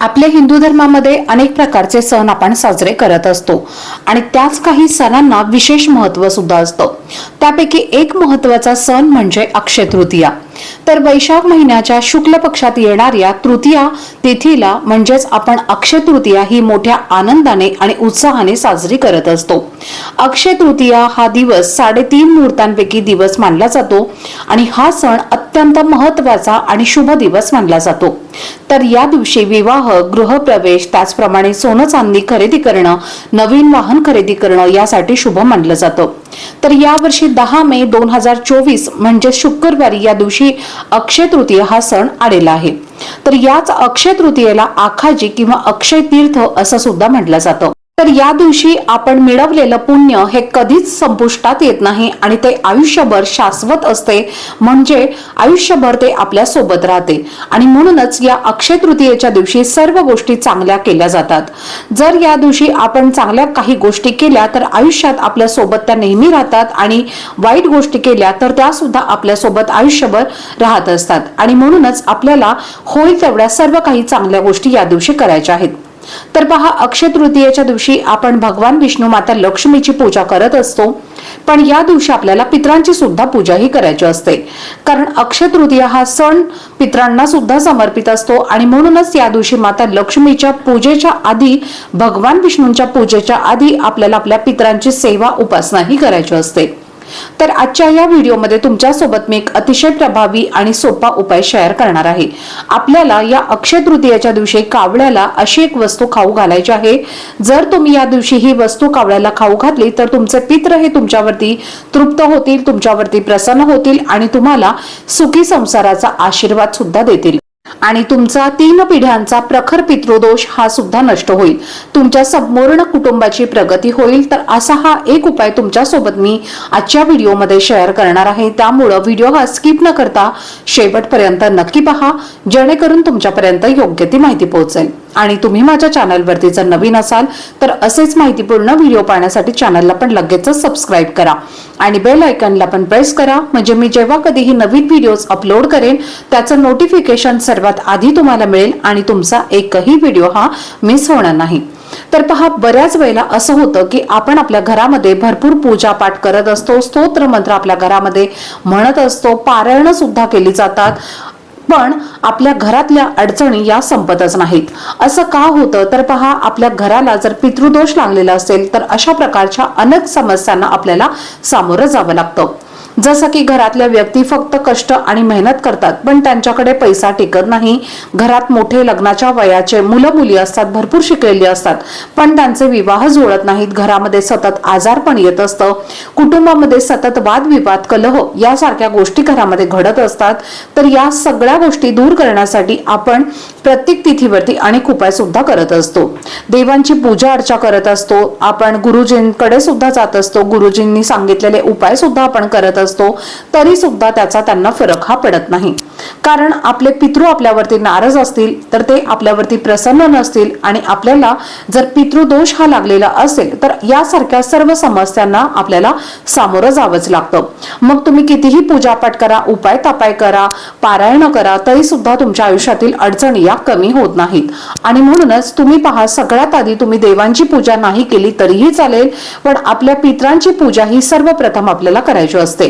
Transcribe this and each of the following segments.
आपल्या हिंदू धर्मामध्ये अनेक प्रकारचे सण आपण साजरे करत असतो. आणि त्याच काही सणांना विशेष महत्त्व सुद्धा असतं. त्यापैकी एक महत्त्वाचा सण म्हणजे अक्षय तृतीया तर वैशाख महिन्याच्या शुक्ल पक्षात येणाऱ्या तृतीया तिथीला म्हणजेच आपण अक्षय तृतीया ही मोठ्या आनंदाने आणि उत्साहाने साजरी करत असतो. अक्षय तृतीया हा दिवस साडेतीन मुहूर्तांपैकी दिवस मानला जातो आणि हा सण अत्यंत महत्त्वाचा आणि शुभ दिवस मानला जातो. तर या दिवशी विवाह गृहप्रवेश त्याचप्रमाणे सोनं चांदी खरेदी करणं नवीन वाहन खरेदी करणं यासाठी शुभ मानलं जातं. तर यावर्षी दहा मे दोन हजार चोवीस म्हणजे शुक्रवारी या दिवशी अक्षय तृतीय हा सण आलेला आहे. तर याच अक्षय तृतीयेला आखाजी किंवा अक्षय तीर्थ असं सुद्धा म्हटलं जातं. तर या दिवशी आपण मिळवलेलं पुण्य हे कधीच संपुष्टात येत नाही आणि ते आयुष्यभर शाश्वत असते. म्हणजे आयुष्यभर ते आपल्यासोबत राहते. आणि म्हणूनच या अक्षय तृतीयेच्या दिवशी सर्व गोष्टी चांगल्या केल्या जातात. जर या दिवशी आपण चांगल्या काही गोष्टी केल्या तर आयुष्यात आपल्यासोबत त्या नेहमी राहतात आणि वाईट गोष्टी केल्या तर त्या सुद्धा आपल्यासोबत आयुष्यभर राहत असतात. आणि म्हणूनच आपल्याला होईल तेवढ्या सर्व काही चांगल्या गोष्टी या दिवशी करायच्या आहेत. तर पहा अक्षय तृतीयेच्या दिवशी आपण भगवान विष्णू माता लक्ष्मीची पूजा करत असतो. पण या दिवशी आपल्याला पित्रांची सुद्धा पूजाही करायची असते. कारण अक्षय तृतीया हा सण पित्रांना सुद्धा समर्पित असतो आणि म्हणूनच या दिवशी माता लक्ष्मीच्या पूजेच्या आधी भगवान विष्णूंच्या पूजेच्या आधी आपल्याला आपल्या पित्रांची सेवा उपासनाही करायची असते. तर आजच्या या व्हिडिओमध्ये तुमच्यासोबत मी एक अतिशय प्रभावी आणि सोपा उपाय शेअर करणार आहे. आपल्याला या अक्षय तृतीयेच्या दिवशी कावळ्याला अशी एक वस्तू खाऊ घालायची आहे. जर तुम्ही या दिवशी ही वस्तू कावळ्याला खाऊ घातली तर तुमचे पित्र हे तुमच्यावरती तृप्त होतील तुमच्यावरती प्रसन्न होतील आणि तुम्हाला सुखी संसाराचा आशीर्वाद सुद्धा देतील. आणि तुमचा तीन पिढ्यांचा प्रखर पितृदोष हा सुद्धा नष्ट होईल. तुमच्या संपूर्ण कुटुंबाची प्रगती होईल. तर असा हा एक उपाय तुमच्यासोबत मी आजच्या व्हिडिओमध्ये शेअर करणार आहे. त्यामुळं व्हिडिओ हा स्किप न करता शेवटपर्यंत नक्की पहा. जेणेकरून तुमच्यापर्यंत योग्य ती माहिती पोहोचेल. आणि तुम्ही माझ्या चॅनलवरती जर नवीन असाल तर असेच माहितीपूर्ण व्हिडिओ पाहण्यासाठी चॅनलला पण लगेचच सबस्क्राईब करा. आणि बेल आयकनला पण प्रेस करा म्हणजे मी जेव्हा कधीही नवीन व्हिडिओज अपलोड करेन त्याचं नोटिफिकेशन सर्वात आधी तुम्हाला मिळेल आणि तुमचा एकही व्हिडिओ हा मिस होणार नाही. तर पहा बऱ्याच वेळेला असं होतं की आपण आपल्या घरामध्ये भरपूर पूजा पाठ करत असतो स्तोत्र मंत्र आपल्या घरामध्ये म्हणत असतो पारायण सुद्धा केली जातात. पण आपल्या घरातल्या अडचणी या संपतच नाहीत. असं का होतं? तर पहा आपल्या घराला जर पितृदोष लागलेला असेल तर अशा प्रकारच्या अनेक समस्यांना आपल्याला सामोरं जावं लागतं. जसं की घरातल्या व्यक्ती फक्त कष्ट आणि मेहनत करतात पण त्यांच्याकडे पैसा टिकत नाही. घरात मोठे लग्नाच्या वयाचे मुलं मुली असतात भरपूर शिकलेली असतात पण त्यांचे विवाह जुळत नाहीत. घरामध्ये सतत आजार पण येत असतं. कुटुंबामध्ये सतत वादविवाद कलह यासारख्या गोष्टी घरामध्ये घडत असतात. तर या सगळ्या गोष्टी दूर करण्यासाठी आपण प्रत्येक तिथीवरती अनेक उपाय सुद्धा करत असतो. देवांची पूजा अर्चा करत असतो. आपण गुरुजींकडे सुद्धा जात असतो. गुरुजींनी सांगितलेले उपाय सुद्धा आपण करत असतो तरी सुद्धा त्याचा त्यांना फरक हा पडत नाही. कारण आपले पितृ आपल्यावरती नाराज असतील तर ते आपल्यावरती प्रसन्न नसतील आणि आपल्याला जर पितृदोष हा लागलेला असेल तर यासारख्या सर्व समस्यांना आपल्याला सामोरं जावंच लागतं. मग तुम्ही कितीही पूजापाठ करा उपाय तापाय करा पारायण करा तरी सुद्धा तुमच्या आयुष्यातील अडचणी या कमी होत नाहीत. आणि म्हणूनच तुम्ही पहा सगळ्यात आधी तुम्ही देवांची पूजा नाही केली तरीही चालेल पण आपल्या पित्रांची पूजा ही सर्वप्रथम आपल्याला करायची असते.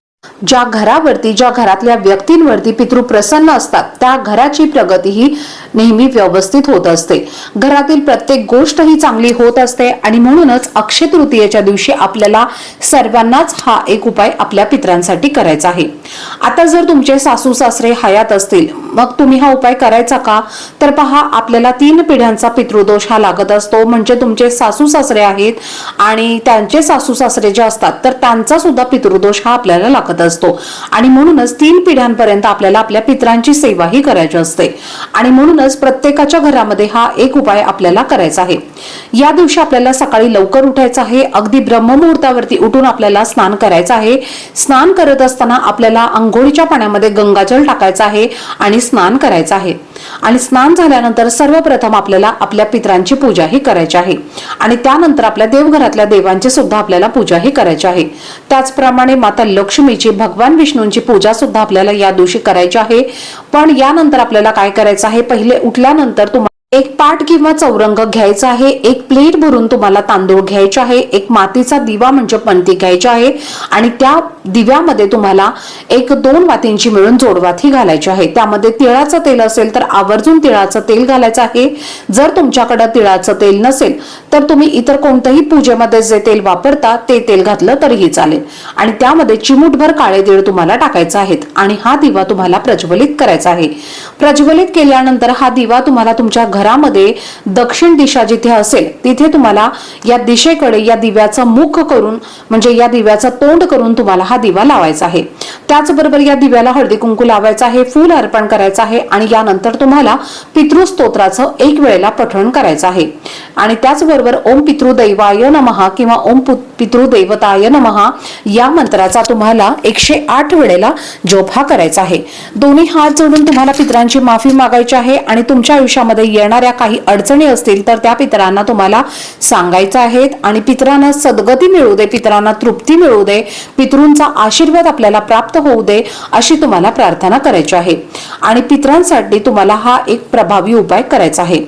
ज्या घरावरती ज्या घरातल्या व्यक्तींवरती पितृ प्रसन्न असतात त्या घराची प्रगती ही नेहमी व्यवस्थित होत असते. घरातील प्रत्येक गोष्ट ही चांगली होत असते आणि म्हणूनच अक्षय तृतीयेच्या दिवशी आपल्याला सर्वांनाच हा एक उपाय आपल्या पित्रांसाठी करायचा आहे. आता जर तुमचे सासू सासरे हयात असतील मग तुम्ही हा उपाय करायचा का? तर पहा आपल्याला तीन पिढ्यांचा पितृदोष हा लागत असतो. म्हणजे तुमचे सासू सासरे आहेत आणि त्यांचे सासू सासरे जे असतात तर त्यांचा सुद्धा पितृदोष हा आपल्याला लागत असतो. आणि म्हणूनच तीन पिढ्यांपर्यंत आपल्याला आपल्या पितरांची सेवाही करायची असते. आणि म्हणूनच प्रत्येकाच्या घरामध्ये हा एक उपाय आपल्याला करायचा आहे. या दिवशी आपल्याला सकाळी लवकर उठायचं आहे. अगदी ब्रह्ममुहूर्तावरती उठून आपल्याला स्नान करायचं आहे. स्नान करत असताना आपल्याला आंघोळीच्या पाण्यामध्ये गंगाजल टाकायचं आहे आणि स्नान करायचं आहे. आणि स्नान झाल्यानंतर सर्वप्रथम आपल्याला आपल्या पितरांची पूजाही करायची आहे. आणि त्यानंतर आपल्या देवघरातल्या देवांची सुद्धा आपल्याला पूजाही करायची आहे. त्याचप्रमाणे माता लक्ष्मीची भगवान विष्णूंची पूजा सुद्धा आपल्याला या दिवशी करायची आहे. पण यानंतर आपल्याला काय करायचं आहे? पहिले उठल्यानंतर तुम्हाला एक पाट किंवा चौरंग घ्यायचा आहे एक प्लेट भरून तुम्हाला तांदूळ घ्यायचे आहे एक मातीचा दिवा म्हणजे पणती घ्यायची आहे आणि त्या दिव्यामध्ये तुम्हाला एक दोन वातींची मिळून जोडवाती घालायची आहे. त्यामध्ये तिळाचं तेल असेल तर आवर्जून तिळाचं तेल घालायचं आहे. जर तुमच्याकडे तिळाचं तेल नसेल तर तुम्ही इतर कोणत्याही पूजेमध्ये जे तेल वापरता ते तेल घातलं तरीही चालेल. आणि त्यामध्ये चिमूटभर काळे तीळ तुम्हाला टाकायचे आहेत आणि हा दिवा तुम्हाला प्रज्वलित करायचा आहे. प्रज्वलित केल्यानंतर हा दिवा तुम्हाला तुमच्या घरामध्ये दक्षिण दिशा जिथे असेल तिथे तुम्हाला या दिशेकडे या दिव्याचा मुख करून म्हणजे या दिव्याचा तोंड करून तुम्हाला हा दिवा लावायचा आहे. त्याचबरोबर या दिव्याला हळदी कुंकू लावायचा आहे फूल अर्पण करायचं आहे आणि यानंतर तुम्हाला पितृस्तोत्राचं एक वेळेला पठण करायचं आहे. आणि त्याचबरोबर ओम पितृदैवाय नमहा किंवा ओम पितृदैवताय नमहा या मंत्राचा तुम्हाला एकशे आठ वेळेला जोप हा करायचा आहे. दोन्ही हात जोडून तुम्हाला पितरांची माफी मागायची आहे आणि तुमच्या आयुष्यामध्ये येणाऱ्या काही अडचणी असतील तर त्या पितरांना तुम्हाला सांगायचं आहेत. आणि पितरांना सद्गती मिळू दे पितरांना तृप्ती मिळू दे पितृंचा आशीर्वाद आपल्याला प्राप्त होऊ दे अशी तुम्हाला प्रार्थना करायची आहे. आणि पितरांसाठी तुम्हाला हा एक प्रभावी उपाय करायचा आहे.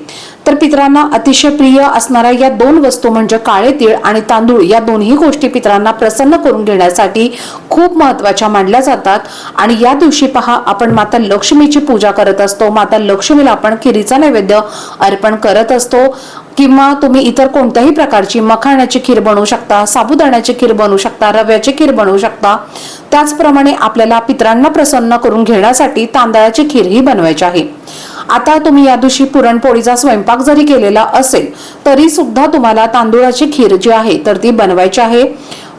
तर पितरांना अतिशय प्रिय असणाऱ्या या दोन वस्तू म्हणजे काळे तीळ आणि तांदूळ या दोन्ही गोष्टी पितरांना प्रसन्न करून घेण्यासाठी खूप महत्त्वाच्या मानल्या जातात. आणि या दिवशी पहा आपण माता लक्ष्मीची पूजा करत असतो. माता लक्ष्मीला आपण खिरीचा नैवेद्य अर्पण करत असतो. किंवा तुम्ही इतर कोणत्याही प्रकारची मखाण्याची खीर बनवू शकता साबुदाण्याची खीर बनवू शकता रव्याची खीर बनवू शकता. त्याचप्रमाणे आपल्याला पितरांना प्रसन्न करून घेण्यासाठी तांदळाची खीरही बनवायची आहे. आता तुम्ही या दिवशी पुरणपोळीचा स्वयंपाक जरी केलेला असेल तरी सुद्धा तुम्हाला तांदूळाची खीर जी आहे तर ती बनवायची आहे.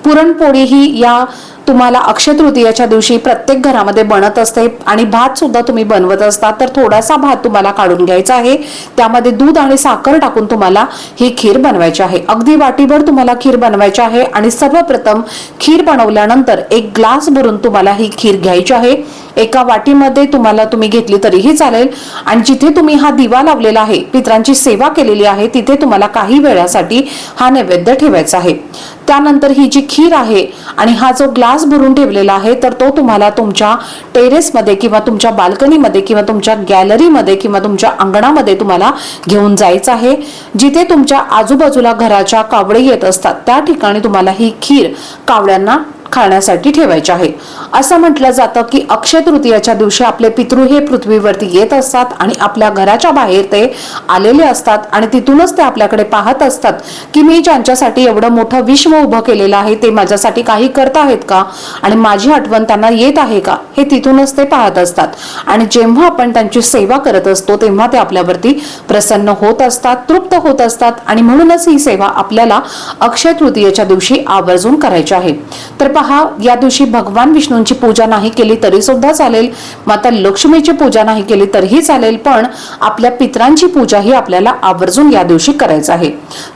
पुरणपोळी ही या तुम्हाला अक्षय तृतीयाच्या दिवशी प्रत्येक घरामध्ये बनत असते आणि भात सुद्धा तुम्ही बनवत असता तर थोडासा भात तुम्हाला काढून घ्यायचा आहे. त्यामध्ये दूध आणि साखर टाकून तुम्हाला ही खीर बनवायची आहे. अगदी वाटीभर तुम्हाला खीर बनवायची आहे आणि सर्वप्रथम खीर बनवल्यानंतर एक ग्लास भरून तुम्हाला ही खीर घ्यायची आहे. एका वाटीमध्ये तुम्हाला तुम्ही घेतली तरीही चालेल. आणि जिथे तुम्ही हा दिवा लावलेला आहे पित्रांची सेवा केलेली आहे तिथे तुम्हाला काही वेळासाठी हा नैवेद्य ठेवायचा आहे. त्यानंतर ही जी खीर आहे आणि हा जो ग्लास भरून ठेवलेला आहे तर तो तुम्हाला तुमच्या टेरेसमध्ये किंवा तुमच्या बाल्कनीमध्ये किंवा तुमच्या गॅलरीमध्ये किंवा तुमच्या अंगणामध्ये तुम्हाला घेऊन जायचं आहे. जिथे तुमच्या आजूबाजूला घराच्या कावडे येत असतात त्या ठिकाणी तुम्हाला ही खीर कावड्यांना खाण्यासाठी ठेवायचे आहे. असं म्हटलं जातं की अक्षय तृतीयाच्या दिवशी आपले पितृ हे पृथ्वीवरती येत असतात आणि आपल्या घराच्या बाहेर ते आलेले असतात आणि तिथूनच ते आपल्याकडे पाहत असतात की मी ज्यांच्यासाठी एवढं मोठं विश्व उभं केलेलं आहे ते माझ्यासाठी काही करत आहेत का? आणि माझी आठवण त्यांना येत आहे का? हे तिथूनच ते पाहत असतात. आणि जेव्हा आपण त्यांची सेवा करत असतो तेव्हा ते आपल्यावरती प्रसन्न होत असतात तृप्त होत असतात आणि म्हणूनच ही सेवा आपल्याला अक्षय तृतीयेच्या दिवशी आवर्जून करायची आहे. तर पहा या दिवशी भगवान विष्णूंची पूजा नाही केली तरी सुद्धा चालेल. माता लक्ष्मीची पूजा नाही केली तरीही चालेल पण आपल्या पित्रांची पूजा ही आपल्याला आवर्जून या दिवशी करायचं आहे.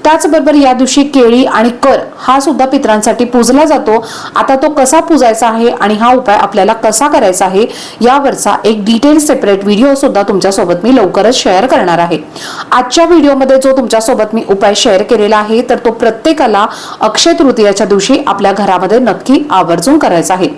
त्याचबरोबर या दिवशी केळी आणि कर हा सुद्धा पितरांसाठी पूजला जातो. आता तो कसा पूजायचा आहे आणि हा उपाय आपल्याला कसा करायचा आहे यावरचा एक डिटेल सेपरेट व्हिडिओ सुद्धा तुमच्यासोबत मी लवकरच शेअर करणार आहे. आजच्या व्हिडिओमध्ये जो तुमच्यासोबत मी उपाय शेअर केलेला आहे तर तो प्रत्येकाला अक्षय तृतीयाच्या दिवशी आपल्या घरामध्ये नक्की नक्की आवर्जून करायचा आहे.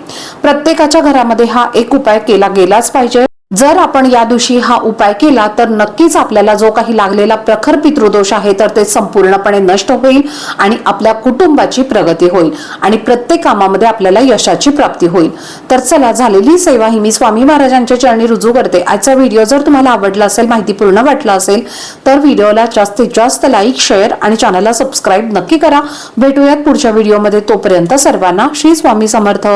प्रत्येकाच्या घरामध्ये हा एक उपाय केला गेलाच पाहिजे. जर आपण या दिवशी हा उपाय केला तर नक्कीच आपल्याला जो काही लागलेला प्रखर पितृदोष आहे तर ते संपूर्णपणे नष्ट होईल आणि आपल्या कुटुंबाची प्रगती होईल आणि प्रत्येक कामामध्ये आपल्याला यशाची प्राप्ती होईल. तर चला झालेली सेवा ही मी स्वामी महाराजांच्या चरणी रुजू करते. आजचा व्हिडिओ जर तुम्हाला आवडला असेल माहितीपूर्ण वाटला असेल तर व्हिडिओला जास्तीत जास्त लाईक शेअर आणि चॅनलला सबस्क्राईब नक्की करा. भेटूयात पुढच्या व्हिडिओमध्ये. तोपर्यंत सर्वांना श्री स्वामी समर्थ.